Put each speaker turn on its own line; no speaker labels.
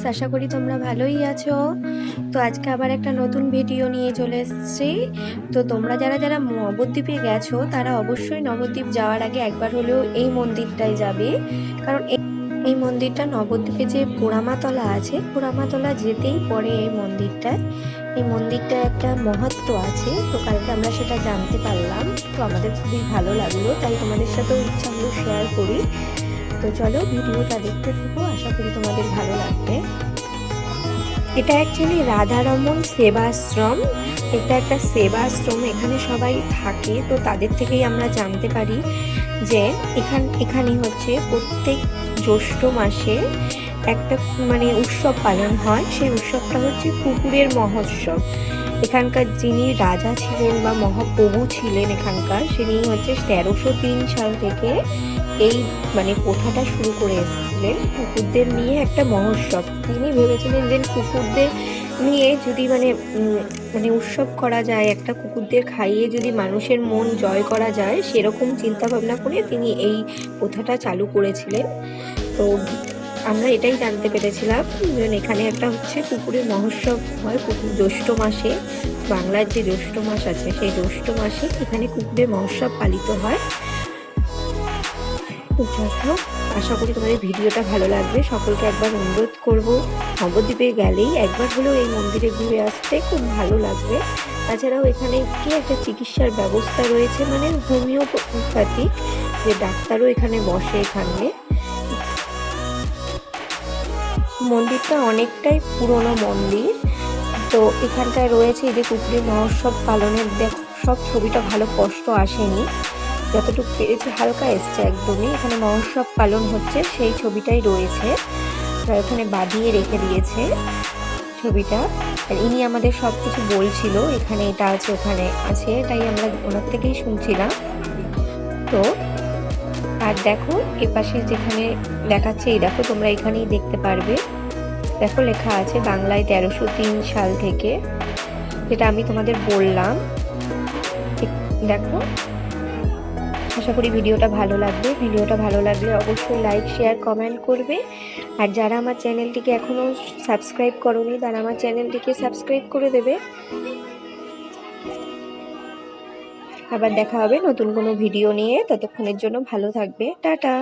Friends আশা করি তোমরা ভালোই আছো। তো আজকে আবার একটা নতুন ভিডিও নিয়ে চলে এসেছি। তো তোমরা যারা যারা নবদ্বীপে গেছো, তারা অবশ্যই নবদ্বীপ যাওয়ার আগে একবার হলেও এই মন্দিরটায় যাবে। কারণ এই- মন্দিরটা নবদ্বীপে যে পোড়ামাতলা আছে পোড়ামাতলা যেতেই পড়ে এই মন্দিরটায়। এই মন্দিরটা একটা মহত্ব আছে, তো কালকে আমরা সেটা জানতে পারলাম। তো আমাদের খুবই ভালো লাগল, তাই তোমাদের সাথেও ইচ্ছা শেয়ার করি। তো চলো ভিডিওটা দেখতে থাকো, আশা করি তোমাদের ভালো লাগবে। এটা অ্যাকচুয়ালি রাধারমন সেবাশ্রম। এটা একটা সেবাশ্রম, এখানে সবাই থাকে। তো তাদের থেকেই আমরা জানতে পারি যে এখান এখানে হচ্ছে প্রত্যেক জ্যৈষ্ঠ মাসে একটা মানে উৎসব পালন হয়। সেই উৎসবটা হচ্ছে কুকুরের মহোৎসব। এখানকার যিনি রাজা ছিলেন বা মহাপ্রভু ছিলেন এখানকার তিনি হচ্ছে তেরোশো তিন সাল থেকে এই মানে প্রথাটা শুরু করে এসেছিলেন কুকুরদের নিয়ে একটা মহোৎসব। তিনি ভেবেছিলেন যে কুকুরদের নিয়ে যদি মানে মানে উৎসব করা যায়, একটা কুকুরদের খাইয়ে যদি মানুষের মন জয় করা যায়, সেরকম চিন্তা ভাবনা করে তিনি এই প্রথাটা চালু করেছিলেন। তো আমরা এটাই জানতে পেরেছিলাম এখানে একটা হচ্ছে কুকুরের মহোৎসব হয়, কুকুর জ্যৈষ্ঠ মাসে। বাংলার যে জ্যৈষ্ঠ মাস আছে, সেই জ্যৈষ্ঠ মাসে এখানে কুকুরের মহোৎসব পালিত হয়। তো চলো আশা করি তোমাদের ভিডিওটা ভালো লাগবে। সকলকে একবার অনুরোধ করব নবদ্বীপে গেলেই একবার হলেও এই মন্দিরে ঘুরে আসতে খুব ভালো লাগবে। তাছাড়াও এখানে কি একটা চিকিৎসার ব্যবস্থা রয়েছে মানে হোমিওপ্যাথিক যে ডাক্তারও এখানে বসে এখানে। মন্দিরটা অনেকটাই পুরনো মন্দির। তো এখানটায় রয়েছে এই যে কুকুরের মহোৎসব পালনের দেখ, সব ছবিটা ভালো কষ্ট আসেনি। যতটুকু পেরেছে হালকা এসছে একদমই। এখানে মহোৎসব পালন হচ্ছে, সেই ছবিটাই রয়েছে। এখানে বাঁধিয়ে রেখে দিয়েছে ছবিটা। আর ইনি আমাদের সব কিছু বলছিল, এখানে এটা আছে, ওখানে আছে, তাই আমরা ওনার থেকেই শুনছিলাম। তো, আর দেখো, এপাশে যেখানে দেখাচ্ছে, এই দেখো, তোমরা এখানেই দেখতে পারবে। দেখো, লেখা আছে বাংলায় তেরোশো তিন সাল থেকে। যেটা আমি তোমাদের বললাম। দেখো। আশা করি ভিডিওটা ভালো লাগবে। ভিডিওটা ভালো লাগলে অবশ্যই লাইক শেয়ার কমেন্ট করবে। আর যারা আমার চ্যানেলটিকে এখনও সাবস্ক্রাইব করোনি, তারা আমার চ্যানেলটিকে সাবস্ক্রাইব করে দেবে। আবার দেখা হবে নতুন কোনো ভিডিও নিয়ে। ততক্ষণের জন্য ভালো থাকবে। টাটা!